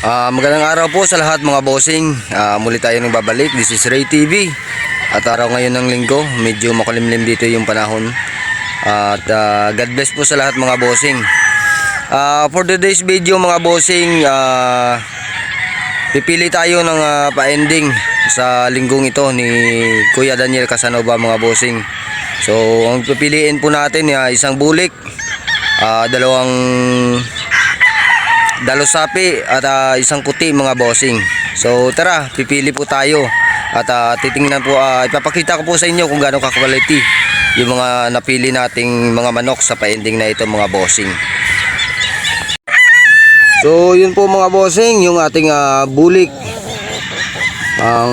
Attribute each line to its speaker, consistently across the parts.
Speaker 1: Ah, magandang araw po sa lahat mga bossing. Ah, muli tayo nang babalik. This is Ray TV. At araw ngayon ng linggo, medyo makulimlim dito yung panahon. At ah, God bless po sa lahat mga bossing. Ah, for today's video mga bossing, ah, pipili tayo ng ah, pa-ending sa linggong ito ni Kuya Daniel Casanova mga bossing. So, ang pipiliin po natin ay isang bulik, ah, dalawang dalosapi at ah, isang puti mga bossing. So tara, pipili po tayo at ah, titingnan po ah, ipapakita ko po sa inyo kung gaano ka-quality yung mga napili nating mga manok sa pa-ending na ito mga bossing. So yun po mga bossing, yung ating ah, bulik. Ang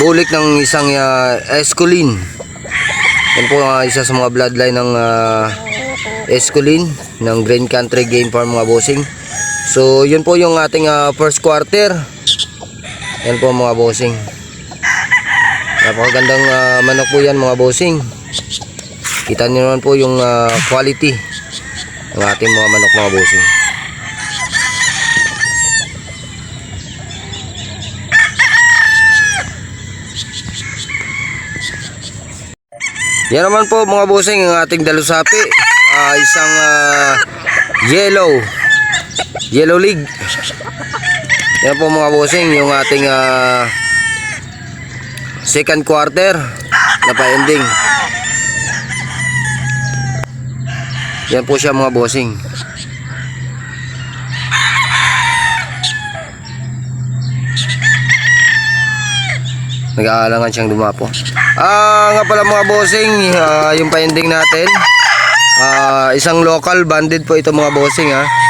Speaker 1: bulik ng isang uh, Escolin. Yan po ah, isa sa mga bloodline ng uh, Escolin ng Green Country Game Farm mga bossing. So, yun po yung ating ah, first quarter. Yan po mga bossing. Napakagandang ah, manok po yan mga bossing. Kita niyo naman po yung ah, quality ng ating mga manok mga bossing. Yan naman po mga bossing ang ating dalusapi. Ah, isang ah, yellow Yellow League. Yan po mga bossing, yung ating ah, second quarter na pa-ending. Yan po siya mga bossing. Nag-aalangan siyang dumapo. Ah, nga pala mga bossing, ah, yung pa-ending natin. Ah, isang local banded po ito mga bossing ha.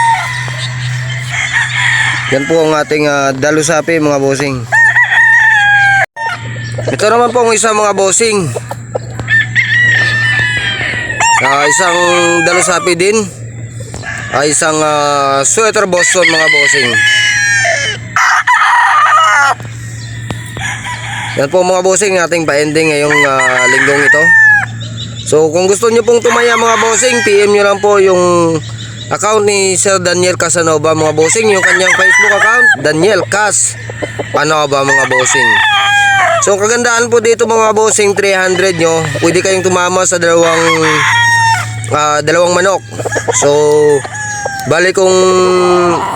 Speaker 1: Yan po ang ating uh, dalusapi mga bossing. Ito naman po ang isang mga bossing. Ah, isang dalusapi din. Ah, isang ah, sweater Boston mga bossing. Yan po mga bossing ating pa-ending ngayong ah, linggong ito. So kung gusto nyo pong tumaya mga bossing, PM nyo lang po yung account ni Sir Daniel Casanova mga bossing yung kanyang Facebook account Daniel Cas Panova mga bossing. So ang kagandaan po dito mga bossing 300 nyo pwede kayong tumama sa dalawang ah, dalawang manok. So bali kung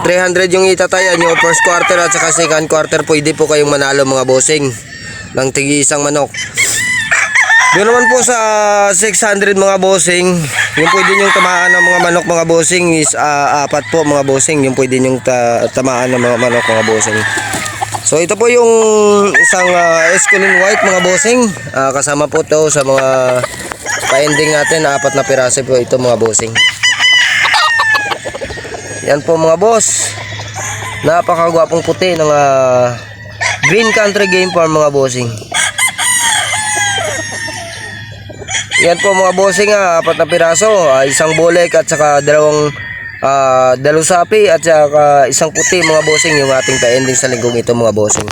Speaker 1: 300 yung itatayan nyo first quarter at saka second quarter pwede po kayong manalo mga bossing ng tigi isang manok. Doon naman po sa 600 mga bossing, yung pwede nyong tamaan ng mga manok mga bossing is ah, apat po mga bossing, yung pwede nyong ta- tamaan ng mga manok mga bossing. So ito po yung isang uh, Escolin White mga bossing, Ah, kasama po to sa mga pa-ending natin, apat na piraso po ito mga bossing. Yan po mga boss, napakagwapong puti ng ah, Green Country Game Farm mga bossing. Yan po mga bossing ah, apat na piraso, ah, isang bolek at saka dalawang ah, dalusapi at saka isang puti mga bossing yung ating pa-ending sa linggong ito mga bossing.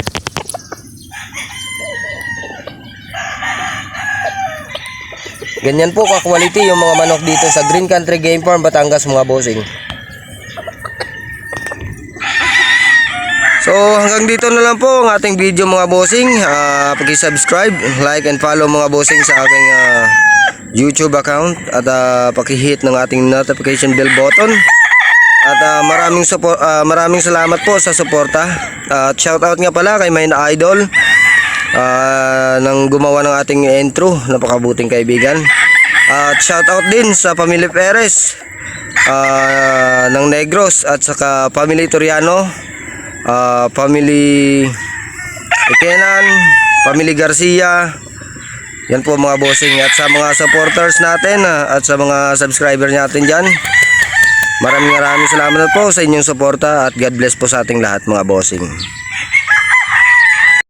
Speaker 1: Ganyan po ka-quality yung mga manok dito sa Green Country Game Farm Batangas mga bossing. So hanggang dito na lang po ang ating video mga bossing. Ah, paki-subscribe, like and follow mga bossing sa aking ah, YouTube account at ah, paki-hit ng ating notification bell button. At ah, maraming support ah, maraming salamat po sa suporta. At shout out nga pala kay Main Idol ah, nang gumawa ng ating intro, napakabuting kaibigan. At shout out din sa Pamilya Perez ah, ng Negros at saka Family Toriano ah, family Ikenan, family Garcia. Yan po mga bossing at sa mga supporters natin ah, at sa mga subscriber natin diyan. Maraming maraming salamat po sa inyong suporta at God bless po sa ating lahat mga bossing.